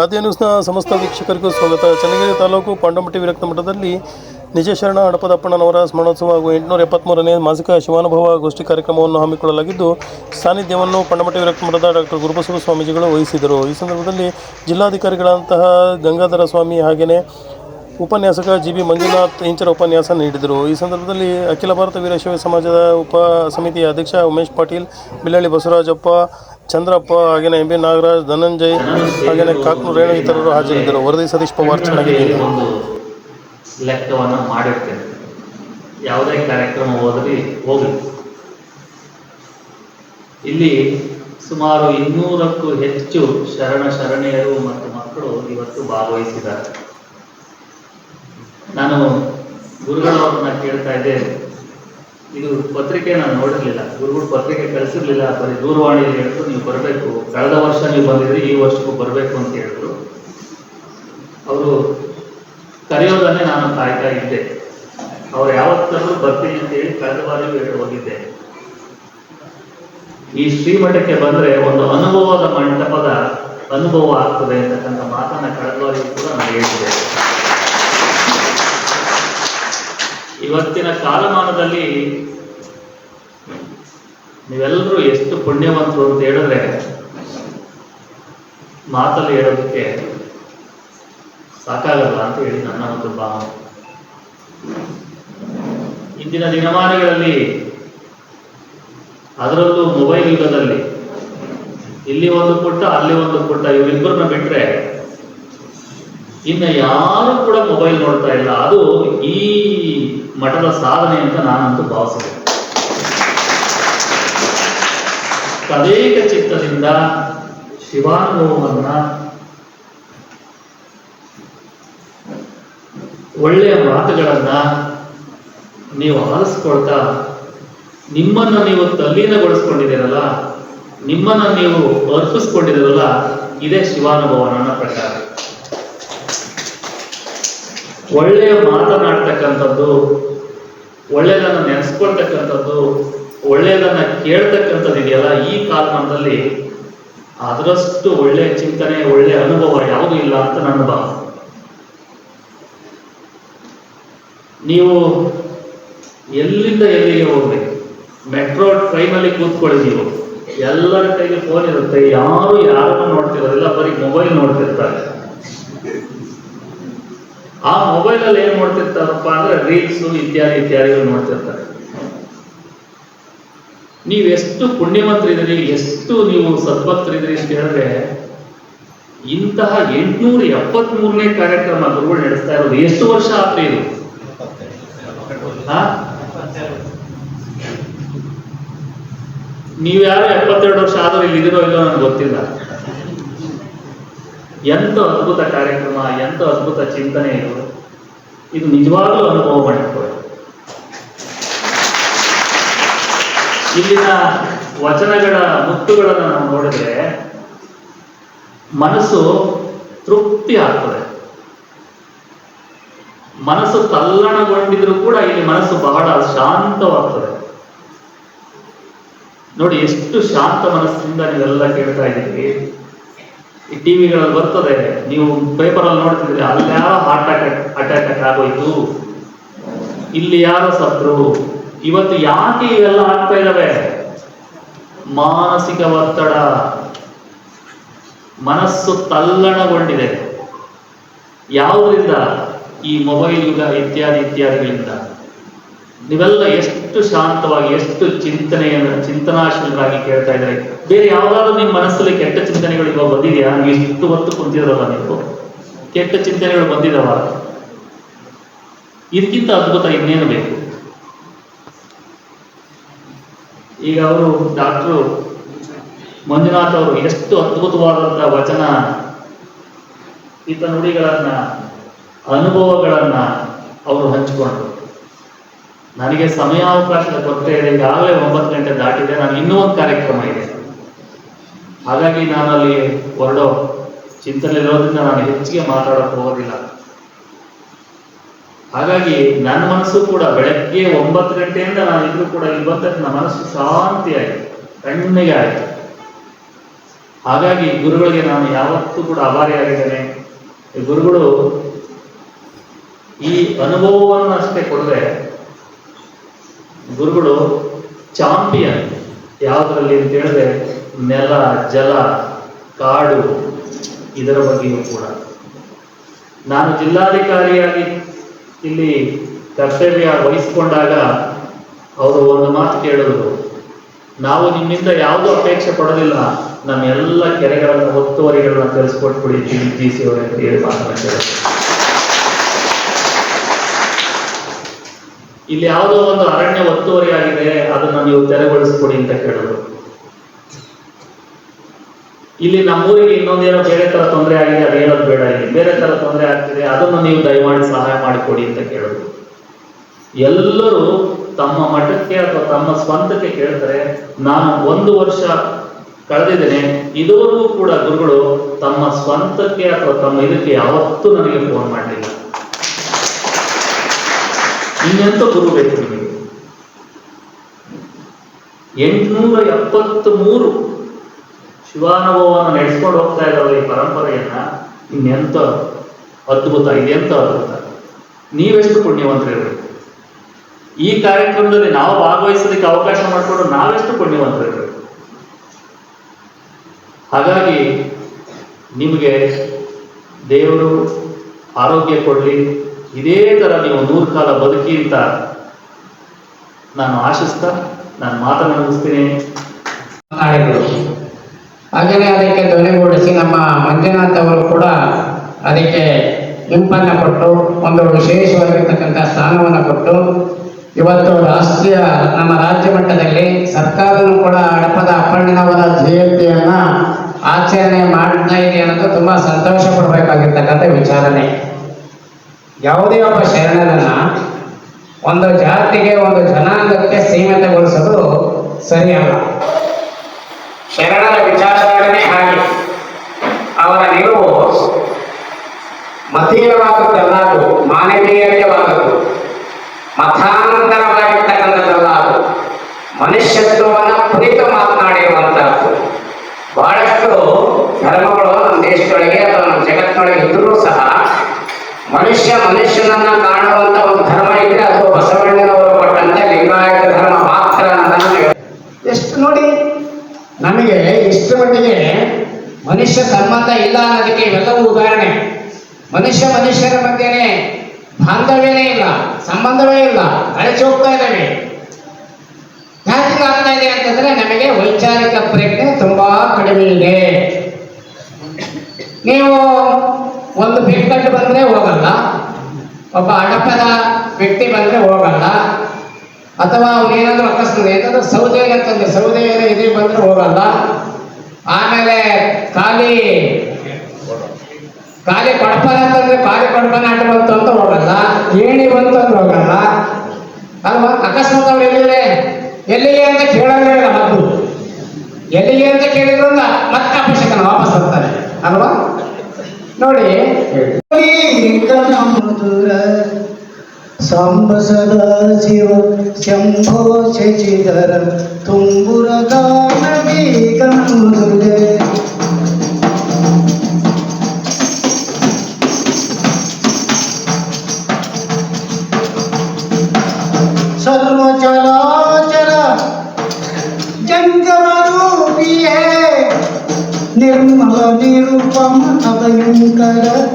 ಆದ್ಯ ನ್ಯೂಸ್ನ ಸಮಸ್ತ ವೀಕ್ಷಕರಿಗೂ ಸ್ವಾಗತ. ಚನ್ನಗಿರಿ ತಾಲೂಕು ಪಾಂಡಮಟ್ಟಿ ವಿರಕ್ತ ಮಠದಲ್ಲಿ ನಿಜಶರಣ ಹಡಪದಪ್ಪಣ್ಣನವರ ಸ್ಮರಣೋತ್ಸವ ಹಾಗೂ ಎಂಟುನೂರ ಎಪ್ಪತ್ತ್ಮೂರನೇ ಮಾಸಿಕ ಶಿವಾನುಭವ ಗೋಷ್ಠಿ ಕಾರ್ಯಕ್ರಮವನ್ನು ಹಮ್ಮಿಕೊಳ್ಳಲಾಗಿದ್ದು, ಸಾನ್ನಿಧ್ಯವನ್ನು ಪಂಡಮಟ್ಟಿ ವಿರಕ್ತ ಮಠದ ಡಾಕ್ಟರ್ ಗುರುಬಸವ ಸ್ವಾಮೀಜಿಗಳು ವಹಿಸಿದರು. ಈ ಸಂದರ್ಭದಲ್ಲಿ ಜಿಲ್ಲಾಧಿಕಾರಿಗಳಂತಹ ಗಂಗಾಧರ ಸ್ವಾಮಿ ಹಾಗೆಯೇ ಉಪನ್ಯಾಸಕ ಜಿ ಬಿ ಮಂಜುನಾಥ್ ಇಂಚರ ಉಪನ್ಯಾಸ ನೀಡಿದರು. ಈ ಸಂದರ್ಭದಲ್ಲಿ ಅಖಿಲ ಭಾರತ ವೀರಶೈವ ಸಮಾಜದ ಉಪ ಸಮಿತಿಯ ಅಧ್ಯಕ್ಷ ಉಮೇಶ್ ಪಾಟೀಲ್ ಬಿಲ್ಲಳ್ಳಿ ಬಸವರಾಜಪ್ಪ ಚಂದ್ರಪ್ಪ ಹಾಗೆಯೇ ಎಂ ಬಿ ನಾಗರಾಜ್, ಧನಂಜಯ್ ಹಾಗೆಯೇ ಕಾಕ್ನೂರು ರೇಣು ಇತರರು ಹಾಜರಿದ್ದರು. ವರದಿ ಸತೀಶ್ ಪವಾರ್ ಚೆನ್ನಾಗಿದೆ. ಒಂದು ಲೆಕ್ಕವನ್ನು ಮಾಡಿರ್ತೇನೆ. ಯಾವುದೇ ಕಾರ್ಯಕ್ರಮ ಹೋದ್ರಿ ಹೋಗಿ ಇಲ್ಲಿ ಸುಮಾರು ಇನ್ನೂರಕ್ಕೂ ಹೆಚ್ಚು ಶರಣ ಶರಣೆಯರು ಮತ್ತು ಮಕ್ಕಳು ಇವತ್ತು ಭಾಗವಹಿಸಿದ್ದಾರೆ. ನಾನು ಗುರುಗಳವರನ್ನ ಕೇಳ್ತಾ ಇದ್ದೆ ಇದು ಪತ್ರಿಕೆ ನಾನು ನೋಡಿರಲಿಲ್ಲ. ಗುರುಗಳು ಪತ್ರಿಕೆ ಕಳಿಸಿರ್ಲಿಲ್ಲ. ಬರೀ ದೂರವಾಣಿಯಲ್ಲಿ ಹೇಳಿದ್ರು ನೀವು ಬರಬೇಕು. ಕಳೆದ ವರ್ಷ ನೀವು ಬಂದಿದ್ರೆ ಈ ವರ್ಷಕ್ಕೂ ಬರಬೇಕು ಅಂತ ಹೇಳಿದ್ರು. ಅವರು ಕರೆಯೋದನ್ನೇ ನಾನು ಕಾಯ್ತಾ ಇದ್ದೆ. ಅವ್ರು ಯಾವತ್ತಾದ್ರೂ ಬರ್ತೀನಿ ಅಂತ ಹೇಳಿ ಕಳೆದ ಹೇಳಿ ಹೋಗಿದ್ದೆ. ಈ ಶ್ರೀಮಠಕ್ಕೆ ಬಂದ್ರೆ ಒಂದು ಅನುಭವದ ಮಂಟಪದ ಅನುಭವ ಆಗ್ತದೆ ಅಂತಕ್ಕಂಥ ಮಾತನ್ನ ಕಳೆದ ಬಾರಿ ಕೂಡ ನಾನು ಹೇಳ್ತಿದ್ದೆ ಇವತ್ತಿನ ಕಾಲಮಾನದಲ್ಲಿ ನೀವೆಲ್ಲರೂ ಎಷ್ಟು ಪುಣ್ಯವಂತರು ಅಂತ ಹೇಳಿದ್ರೆ ಮಾತಲ್ಲಿ ಹೇಳೋದಕ್ಕೆ ಸಾಕಾಗಲ್ಲ ಅಂತ ಹೇಳಿ ನನ್ನ ಒಂದು ಭಾವನೆ. ಇಂದಿನ ದಿನಮಾನಗಳಲ್ಲಿ ಅದರಲ್ಲೂ ಮೊಬೈಲ್ ಯುಗದಲ್ಲಿ ಇಲ್ಲಿ ಒಂದು ಪುಟ್ಟ, ಅಲ್ಲಿ ಒಂದು ಪುಟ್ಟ ಇವರಿಬ್ಬರನ್ನ ಬಿಟ್ರೆ ಇನ್ನು ಯಾರು ಕೂಡ ಮೊಬೈಲ್ ನೋಡ್ತಾ ಇಲ್ಲ. ಅದು ಈ ಮಠದ ಸಾಧನೆ ಅಂತ ನಾನಂತೂ ಭಾವಿಸಿದೆ. ತದೇಕ ಚಿತ್ತದಿಂದ ಶಿವಾನುಭವವನ್ನ ಒಳ್ಳೆಯ ಮಾತುಗಳನ್ನ ನೀವು ಆಲಿಸ್ಕೊಳ್ತಾ ನಿಮ್ಮನ್ನ ನೀವು ತಲ್ಲೀನಗೊಳಿಸ್ಕೊಂಡಿದ್ದೀರಲ್ಲ, ನಿಮ್ಮನ್ನ ನೀವು ಅರ್ಪಿಸ್ಕೊಂಡಿದ್ದೀರಲ್ಲ, ಇದೇ ಶಿವಾನುಭವ ಪ್ರಕಾರ. ಒಳ್ಳೆಯ ಮಾತನಾಡ್ತಕ್ಕಂಥದ್ದು, ಒಳ್ಳೆಯದನ್ನ ನೆನೆಸ್ಕೊಳ್ತಕ್ಕಂಥದ್ದು, ಒಳ್ಳೆಯದನ್ನ ಕೇಳ್ತಕ್ಕಂಥದ್ದು ಇದೆಯಲ್ಲ ಈ ಕಾಲಮಾನದಲ್ಲಿ ಅದರಷ್ಟು ಒಳ್ಳೆಯ ಚಿಂತನೆ ಒಳ್ಳೆಯ ಅನುಭವ ಯಾವುದೂ ಇಲ್ಲ ಅಂತ ನನ್ನ ಭಾವ ನೀವು ಎಲ್ಲಿಂದ ಎಲ್ಲಿಗೆ ಹೋಗ್ಬೇಕು? ಮೆಟ್ರೋ ಟ್ರೈನಲ್ಲಿ ಕೂತ್ಕೊಳ್ಳಿ ನೀವು ಎಲ್ಲರ ಕೈಗೆ ಫೋನ್ ಇರುತ್ತೆ, ಯಾರು ಯಾರನ್ನು ನೋಡ್ತಿರೋದಿಲ್ಲ, ಬರೀ ಮೊಬೈಲ್ ನೋಡ್ತಿರ್ತಾರೆ. ಆ ಮೊಬೈಲ್ ಅಲ್ಲಿ ಏನ್ ಮಾಡ್ತಿರ್ತಾರಪ್ಪ ಅಂದ್ರೆ ರೀಲ್ಸ್ ಇತ್ಯಾದಿ ಇತ್ಯಾದಿಗಳು ನೋಡ್ತಿರ್ತಾರೆ. ನೀವೆಷ್ಟು ಎಷ್ಟು ಪುಣ್ಯವಂತರಿದ್ದೀರಿ ಎಷ್ಟು ನೀವು ಸದ್ಭಕ್ತರಿದ್ರಿ ಅಂತ ಹೇಳಿದ್ರೆ ಇಂತಹ ಎಂಟುನೂರ ಎಪ್ಪತ್ತ್ ಮೂರನೇ ಕಾರ್ಯಕ್ರಮ ಗುರುಗಳು ನಡೆಸ್ತಾ ಇರೋದು ಎಷ್ಟು ವರ್ಷ ಆತ್ರಿ ಇದು? ನೀವ್ಯಾರು ಎಪ್ಪತ್ತೆರಡು. ವರ್ಷ ಆದ್ರೂ ಇಲ್ಲಿ ಇದಿರೋ ಇಲ್ಲೋ ನನಗೆ ಗೊತ್ತಿಲ್ಲ. ಎಂತ ಅದ್ಭುತ ಕಾರ್ಯಕ್ರಮ, ಎಂತ ಅದ್ಭುತ ಚಿಂತನೆ ಇದು? ಇದು ನಿಜವಾಗ್ಲೂ ಅನುಭವ ಮಾಡಿಕೊಳ್ಳಿ ಇಲ್ಲಿನ ವಚನಗಳ ಮುತ್ತುಗಳನ್ನು ನಾವು ನೋಡಿದ್ರೆ ಮನಸ್ಸು ತೃಪ್ತಿ ಆಗ್ತದೆ. ಮನಸ್ಸು ತಲ್ಲಣಗೊಂಡಿದ್ರು ಕೂಡ ಇಲ್ಲಿ ಮನಸ್ಸು ಬಹಳ ಶಾಂತವಾಗ್ತದೆ. ನೋಡಿ, ಎಷ್ಟು ಶಾಂತ ಮನಸ್ಸಿಂದ ನೀವೆಲ್ಲ ಕೇಳ್ತಾ ಇದ್ದೀರಿ. ಈ ಟಿವಿಗಳಲ್ಲಿ ಬರ್ತದೆ, ನೀವು ಪೇಪರ್ ಅಲ್ಲಿ ನೋಡ್ತಿದ್ರೆ ಅಲ್ಲಿ ಯಾರೋ ಹಾರ್ಟ್ ಅಟ್ಯಾಕ್ ಅಟ್ಯಾಕ್ ಆಗೋಯ್ತು. ಇಲ್ಲಿ ಯಾರೋ ಸತ್ರು ಇವತ್ತು ಯಾಕೆ ಇವೆಲ್ಲ ಆಗ್ತಾ ಇದಾವೆ? ಮಾನಸಿಕ ಒತ್ತಡ. ಮನಸ್ಸು ತಲ್ಲಣಗೊಂಡಿದೆ. ಯಾವುದರಿಂದ? ಈ ಮೊಬೈಲ್ ಯುಗ ಇತ್ಯಾದಿ ಇತ್ಯಾದಿಗಳಿಂದ. ನೀವೆಲ್ಲ ಎಷ್ಟು ಶಾಂತವಾಗಿ, ಎಷ್ಟು ಚಿಂತನೆಯನ್ನು ಚಿಂತನಾಶೀಲರಾಗಿ ಕೇಳ್ತಾ ಇದ್ದಾರೆ ಬೇರೆ ಯಾವ್ದಾದ್ರು ನಿಮ್ಮ ಮನಸ್ಸಲ್ಲಿ ಕೆಟ್ಟ ಚಿಂತನೆಗಳು ಇವಾಗ ಬಂದಿದೆಯಾ? ನೀವು ಇಷ್ಟು ಹೊತ್ತು ಕುಂತಿದ್ರಲ್ಲ ನೀವು? ಕೆಟ್ಟ ಚಿಂತನೆಗಳು ಬಂದಿದಾವ? ಇದಕ್ಕಿಂತ ಅದ್ಭುತ ಇನ್ನೇನು ಬೇಕು? ಈಗ ಅವರು ಡಾಕ್ಟ್ರು ಮಂಜುನಾಥ್ ಅವರು ಎಷ್ಟು ಅದ್ಭುತವಾದಂತಹ ವಚನ ಈತ ನುಡಿಗಳನ್ನ, ಅನುಭವಗಳನ್ನ ಅವರು ಹಂಚಿಕೊಂಡ್ರು. ನನಗೆ ಸಮಯಾವಕಾಶದ ಕೊರತೆ ಇದೆ ಈಗಾಗಲೇ ಒಂಬತ್ತು ಗಂಟೆ ದಾಟಿದೆ, ನಾನು ಇನ್ನೂ ಒಂದು ಕಾರ್ಯಕ್ರಮ ಇದೆ. ಹಾಗಾಗಿ ನಾನು ಅಲ್ಲಿ ಹೊರಡೋ ಚಿಂತನೆ ಇರೋದ್ರಿಂದ ನಾನು ಹೆಚ್ಚಿಗೆ ಮಾತಾಡೋಕೆ ಹೋಗೋದಿಲ್ಲ. ಹಾಗಾಗಿ ನನ್ನ ಮನಸ್ಸು ಕೂಡ ಬೆಳಗ್ಗೆ ಒಂಬತ್ತು ಗಂಟೆಯಿಂದ ನಾನು ಇದ್ರೂ ಕೂಡ ಇಲ್ಲಿ ಬಂದ ನನ್ನ ಮನಸ್ಸು ಶಾಂತಿ ಆಯಿತು ಕಣ್ಣಿಗೆ ಆಯಿತು ಹಾಗಾಗಿ ಗುರುಗಳಿಗೆ ನಾನು ಯಾವತ್ತೂ ಕೂಡ ಆಭಾರಿಯಾಗಿದ್ದೇನೆ. ಈ ಗುರುಗಳು ಈ ಅನುಭವವನ್ನು ಅಷ್ಟೇ ಕೊಡದೆ ಗುರುಗಳು ಚಾಂಪಿಯನ್. ಯಾವುದರಲ್ಲಿ ಅಂತ ಹೇಳಿದ್ರೆ ನೆಲ, ಜಲ, ಕಾಡು ಇದರ ಬಗ್ಗೆಯೂ ಕೂಡ. ನಾನು ಜಿಲ್ಲಾಧಿಕಾರಿಯಾಗಿ ಇಲ್ಲಿ ಕರ್ತವ್ಯ ವಹಿಸಿಕೊಂಡಾಗ ಅವರು ಒಂದು ಮಾತು ಕೇಳಿದ್ರು. ನಾವು ನಿಮ್ಮಿಂದ ಯಾವುದೂ ಅಪೇಕ್ಷೆ ಪಡೋದಿಲ್ಲ. ನಮ್ಮ ಎಲ್ಲ ಕೆರೆಗಳನ್ನು ಒತ್ತುವರಿಗಳನ್ನ ತಿಳಿಸ್ಕೊಟ್ಬಿಡಿ ಜಿ ಸಿ ಅವರೇ ಅಂತ ಹೇಳಿ ಮಾತನಾಡಿದ್ದಾರೆ ಇಲ್ಲಿ ಯಾವುದೋ ಒಂದು ಅರಣ್ಯ ಒತ್ತುವರಿ ಆಗಿದೆ ಅದನ್ನು ನೀವು ತೆರವುಗೊಳಿಸ್ಕೊಡಿ ಅಂತ ಕೇಳಿದ್ರು. ಇಲ್ಲಿ ನಮ್ಮೂರಿಗೆ ಇನ್ನೊಂದೇನೋ ಬೇರೆ ತರ ತೊಂದರೆ ಆಗಿದೆ ಅದು ಹೇಳೋದು ಬೇಡ ಇಲ್ಲಿ. ಬೇರೆ ತರ ತೊಂದರೆ ಆಗ್ತಿದೆ, ಅದನ್ನು ನೀವು ದಯಮಾಡಿ ಸಹಾಯ ಮಾಡಿಕೊಡಿ ಅಂತ ಕೇಳಿದ್ರು. ಎಲ್ಲರೂ ತಮ್ಮ ಮಠಕ್ಕೆ ಅಥವಾ ತಮ್ಮ ಸ್ವಂತಕ್ಕೆ ಕೇಳ್ತಾರೆ ನಾನು ಒಂದು ವರ್ಷ ಕಳೆದಿದ್ದೇನೆ, ಇದುವರೆಗೂ ಕೂಡ ಗುರುಗಳು ತಮ್ಮ ಸ್ವಂತಕ್ಕೆ ಅಥವಾ ತಮ್ಮ ಇದಕ್ಕೆ ಯಾವತ್ತೂ ನನಗೆ ಫೋನ್ ಮಾಡಲಿಲ್ಲ. ಇನ್ನೆಂತ ಗುರು ಬೇಕು ಎಂಟುನೂರ ಎಪ್ಪತ್ತ್ ಮೂರು ಶಿವಾನುಭವವನ್ನು ನಡೆಸ್ಕೊಂಡು ಹೋಗ್ತಾ ಇದ್ದಾವೆ ಈ ಪರಂಪರೆಯನ್ನ ಇನ್ನೆಂತ ಅದ್ಭುತ, ಇದೆಂತ ಅದ್ಭುತ? ನೀವೆಷ್ಟು ಪುಣ್ಯವಂತರಿರಬೇಕು? ಈ ಕಾರ್ಯಕ್ರಮದಲ್ಲಿ ನಾವು ಭಾಗವಹಿಸೋದಕ್ಕೆ ಅವಕಾಶ ಮಾಡಿಕೊಂಡು ನಾವೆಷ್ಟು ಪುಣ್ಯವಂತರಿರಬೇಕು? ಹಾಗಾಗಿ ನಿಮಗೆ ದೇವರು ಆರೋಗ್ಯ ಕೊಡಲಿ ಇದೇ ಥರ ನೀವು ನೂರು ಕಾಲ ಬದುಕಿ ಅಂತ ನಾನು ಆಶಿಸ್ತಾ, ನಾನು ಮಾತನ್ನು ಮುಗಿಸ್ತೀನಿ. ಹಾಗೆಯೇ. ಅದಕ್ಕೆ ಧ್ವನಿಗೂಡಿಸಿ ನಮ್ಮ ಮಂಜುನಾಥ್ ಅವರು ಕೂಡ ಅದಕ್ಕೆ ಇಂಪನ್ನು ಕೊಟ್ಟು, ಒಂದು ವಿಶೇಷವಾಗಿರ್ತಕ್ಕಂಥ ಸ್ಥಾನವನ್ನು ಕೊಟ್ಟು, ಇವತ್ತು ರಾಷ್ಟ್ರೀಯ, ನಮ್ಮ ರಾಜ್ಯ ಮಟ್ಟದಲ್ಲಿ ಸರ್ಕಾರನೂ ಕೂಡ ಹಡಪದ ಅಪ್ಪಣ್ಣನವರ ಜಯಂತಿಯನ್ನು ಆಚರಣೆ ಮಾಡ್ತಾ ಇದೆ ಅನ್ನೋದು ತುಂಬಾ ಸಂತೋಷ ಪಡಬೇಕಾಗಿರ್ತಕ್ಕಂಥ ವಿಚಾರಣೆ. ಯಾವುದೇ ಒಬ್ಬ ಶರಣರನ್ನ ಒಂದು ಜಾತಿಗೆ, ಒಂದು ಜನಾಂಗಕ್ಕೆ ಸೀಮಿತಗೊಳಿಸೋದು ಸರಿಯಲ್ಲ ಶರಣರ ವಿಚಾರಧಾರಣೆ ಹಾಗೆ. ಅವರ ನಿಲುವು ಮತೀಯವಾಗುತ್ತಲ್ಲ ಅದು ಮಾನವೀಯತೆವಾದದ್ದು ಮತಾನಂತರವಾಗಿರ್ತಕ್ಕಂಥದ್ದಲ್ಲ ಅದು. ಮನುಷ್ಯತ್ವವನ್ನ ಕುರಿತು ಮಾತನಾಡಿರುವಂತಹದ್ದು. ಬಹಳಷ್ಟು ಧರ್ಮಗಳು ನಮ್ಮ ದೇಶದೊಳಗೆ ಅಥವಾ ನಮ್ಮ ಜಗತ್ತಿನೊಳಗೆ ಇದ್ರೂ ಸಹ ಮನುಷ್ಯ ಮನುಷ್ಯನನ್ನ ಕಾಣುವಂತ ಒಂದು ಧರ್ಮ ಇದ್ರೆ ಅಥವಾ ಬಸವಣ್ಣನವರು ಕೊಟ್ಟಂತ ಲಿಂಗಾಯತ ಧರ್ಮ ಮಾತ್ರ ಅಂತ ಎಷ್ಟು ನೋಡಿ ನಮಗೆ ಇಷ್ಟು ಮಟ್ಟಿಗೆ ಮನುಷ್ಯ ಸಂಬಂಧ ಇಲ್ಲ ಅನ್ನೋದಕ್ಕೆ ಇವೆಲ್ಲವೂ ಉದಾಹರಣೆ. ಮನುಷ್ಯ ಮನುಷ್ಯರ ಮಧ್ಯೆನೆ ಬಾಂಧವ್ಯನೇ ಇಲ್ಲ, ಸಂಬಂಧವೇ ಇಲ್ಲ ಅಳಚಿ ಹೋಗ್ತಾ ಇದ್ದಾವೆ. ಯಾಕೆ ಆಗ್ತಾ ಇದೆ ಅಂತಂದ್ರೆ ನಮಗೆ ವೈಚಾರಿಕ ಪ್ರಜ್ಞೆ ತುಂಬಾ ಕಡಿಮೆ ಇದೆ. ನೀವು ಒಂದು ಬೆಕ್ಕಟ್ಟು ಬಂದ್ರೆ ಹೋಗಲ್ಲ ಒಬ್ಬ ಅಡಪದ ವ್ಯಕ್ತಿ ಬಂದ್ರೆ ಹೋಗಲ್ಲ. ಅಥವಾ ಅವನೇನಾದ್ರೂ ಅಕಸ್ಮಾತ್, ಏನಾದ್ರೂ ಸೌದೆ ತಂದೆ, ಸೌದೆ ಏನೋ ಇದೆ ಬಂದ್ರೆ ಹೋಗಲ್ಲ. ಆಮೇಲೆ ಖಾಲಿ ಖಾಲಿ ಕೊಡಪದ ಅಂತಂದ್ರೆ ಖಾಲಿ ಕೊಡಪನ ಆಟ ಬಂತು ಅಂತ ಹೋಗಲ್ಲ. ಏಣಿ ಬಂತು ಅಂದ್ರೆ ಹೋಗಲ್ಲ. ಅಲ್ವಾ? ಅಕಸ್ಮಾತ್ ಅವ್ರು ಎಲ್ಲಿದ್ರೆ? ಎಲ್ಲಿಗೆ ಅಂತ ಕೇಳೋದೇ ಇಲ್ಲ ಎಲ್ಲಿಗೆ ಅಂತ ಕೇಳಿದ್ರು ಮತ್ತೆ ಅಪಶಕನ ವಾಪಸ್ ಬರ್ತಾರೆ. ಅಲ್ವಾ? ನೋಡಿ. ಮಧುರ ಸಾಂಬ ಸದಾ ಶಿವ ಶಂಭೋ ಶಶಿಧರ ತುಂಬುರ ಗಾನವೀ ಗಂಗುಲೆ ಸರ್ವ ಚರಾಚರ ಜಂಗಮ ರೂಪಿಯೇ ನಿರ್ಮಲ ನಿರುಪಮ ಅಭಯಂಕರ ಆ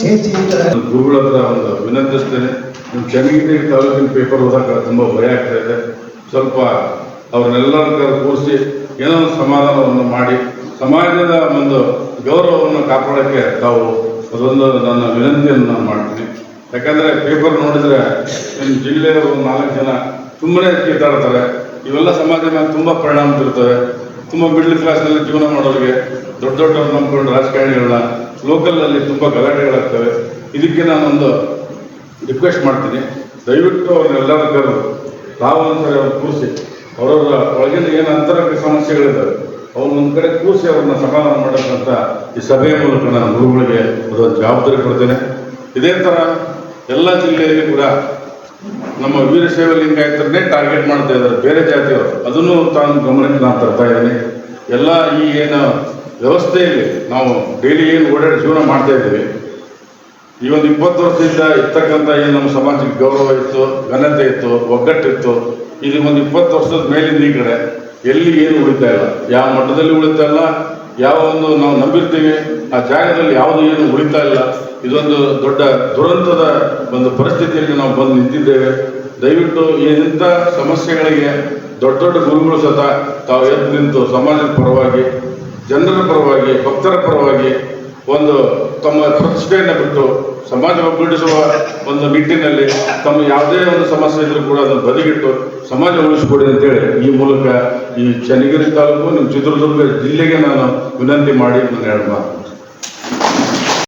ಶಶಿಧರ ಗುರುಗಳ ಹತ್ರ ಒಂದು ವಿನಂತಿಸ್ತೇನೆ. ನಿಮ್ಮ ಚನ್ನಗಿರಿ ತಾಲೂಕಿನ ಪೇಪರ್ ಓದಕ್ಕೆ ತುಂಬ ಭಯ ಆಗ್ತಾ ಇದೆ. ಸ್ವಲ್ಪ ಅವ್ರನ್ನೆಲ್ಲರ ಕೂರಿಸಿ ಏನೋ ಒಂದು ಸಮಾಧಾನವನ್ನು ಮಾಡಿ, ಸಮಾಜದ ಒಂದು ಗೌರವವನ್ನು ಕಾಪಾಡೋಕ್ಕೆ ತಾವು ಅದೊಂದು ನನ್ನ ವಿನಂತಿಯನ್ನು ನಾನು ಮಾಡ್ತೀನಿ. ಯಾಕಂದರೆ ಪೇಪರ್ ನೋಡಿದರೆ ನಿಮ್ಮ ಜಿಲ್ಲೆಯ ನಾಲ್ಕು ಜನ ತುಂಬನೇ ಕೀತಾಡ್ತಾರೆ ಇವೆಲ್ಲ ಸಮಾಜದ ಮೇಲೆ ತುಂಬ ಪರಿಣಾಮ ಬೀರ್ತವೆ. ತುಂಬ ಮಿಡ್ಲ್ ಕ್ಲಾಸ್ನಲ್ಲಿ ಜೀವನ ಮಾಡೋರಿಗೆ ದೊಡ್ಡ ದೊಡ್ಡವ್ರು ನಂಬ್ಕೊಂಡು ರಾಜಕಾರಣಿಗಳನ್ನ ಲೋಕಲಲ್ಲಿ ತುಂಬ ಗಲಾಟೆಗಳಾಗ್ತವೆ. ಇದಕ್ಕೆ ನಾನೊಂದು ರಿಕ್ವೆಸ್ಟ್ ಮಾಡ್ತೀನಿ. ದಯವಿಟ್ಟು ಅವ್ರನ್ನೆಲ್ಲರೂ ಕರೆದು ತಾವು ಒಂದ್ಸರಿ ಅವ್ರು ಕೂರಿಸಿ. ಅವರವರ ಒಳಗಿನ ಏನು ಅಂತರಂಗ ಸಮಸ್ಯೆಗಳಿದ್ದಾವೆ ಒಂದು ಕಡೆ ಕೂರಿಸಿ ಅವ್ರನ್ನ ಸಮಾಧಾನ ಮಾಡೋಕ್ಕಂತ ಈ ಸಭೆಯ ಮೂಲಕ ನಾನು ಗುರುಗಳಿಗೆ ಅದೊಂದು ಜವಾಬ್ದಾರಿ ಕೊಡ್ತೇನೆ. ಇದೇ ಥರ ಎಲ್ಲ ಜಿಲ್ಲೆಯಲ್ಲಿ ಕೂಡ ನಮ್ಮ ವೀರಶೈವ ಲಿಂಗಾಯತರನ್ನೇ ಟಾರ್ಗೆಟ್ ಮಾಡ್ತಾ ಇದ್ದಾರೆ. ಬೇರೆ ಜಾತಿಯವರು. ಅದನ್ನು ತಾನು ಗಮನಕ್ಕೆ ನಾನು ತರ್ತಾ ಇದ್ದೀನಿ. ಎಲ್ಲ ಈ ಏನು ವ್ಯವಸ್ಥೆಯಲ್ಲಿ ನಾವು ಡೈಲಿ ಏನು ಓಡಾಡಿ ಜೀವನ ಮಾಡ್ತಾ ಇದ್ದೀವಿ. ಈ ಒಂದು ಇಪ್ಪತ್ತು ವರ್ಷದಿಂದ ಇರ್ತಕ್ಕಂಥ ಏನು ನಮ್ಮ ಸಮಾಜಕ್ಕೆ ಗೌರವ ಇತ್ತು, ಘನತೆ ಇತ್ತು, ಒಗ್ಗಟ್ಟಿತ್ತು. ಇದು ಒಂದು ಇಪ್ಪತ್ತು ವರ್ಷದ ಮೇಲಿಂದ ಈ ಕಡೆ. ಎಲ್ಲಿ ಏನು ಉಳಿತಾ ಇಲ್ಲ. ಯಾವ ಮಟ್ಟದಲ್ಲಿ ಉಳಿತಾ ಇಲ್ಲ. ಯಾವ ಒಂದು ನಾವು ನಂಬಿರ್ತೀವಿ. ಆ ಜಾಗದಲ್ಲಿ ಯಾವುದು ಏನು ಉಳಿತಾ ಇಲ್ಲ, ಇದೊಂದು ದೊಡ್ಡ ದುರಂತದ ಒಂದು ಪರಿಸ್ಥಿತಿಯಲ್ಲಿ ನಾವು ಬಂದು ನಿಂತಿದ್ದೇವೆ. ದಯವಿಟ್ಟು ಇಂಥ ಸಮಸ್ಯೆಗಳಿಗೆ ದೊಡ್ಡ ದೊಡ್ಡ ಗುರುಗಳು ಸತ ತಾವು ಎದ್ದು ನಿಂತು ಸಮಾಜದ ಪರವಾಗಿ, ಜನರ ಪರವಾಗಿ, ಭಕ್ತರ ಪರವಾಗಿ ಒಂದು ತಮ್ಮ ಪ್ರತಿಷ್ಠೆಯನ್ನು ಬಿಟ್ಟು ಸಮಾಜ ಒಗ್ಗೂಡಿಸುವ ಒಂದು ನಿಟ್ಟಿನಲ್ಲಿ ತಮ್ಮ ಯಾವುದೇ ಒಂದು ಸಮಸ್ಯೆ ಇದ್ರೂ ಕೂಡ ಅದನ್ನು ಬದಿಗಿಟ್ಟು ಸಮಾಜ ಉಳಿಸಿಕೊಡಿ ಅಂತೇಳಿ ಈ ಮೂಲಕ ಈ ಚನ್ನಗಿರಿ ತಾಲೂಕು, ನಿಮ್ಮ ಚಿತ್ರದುರ್ಗ ಜಿಲ್ಲೆಗೆ ನಾನು ವಿನಂತಿ ಮಾಡಿ ನನ್ನ ಎರಡು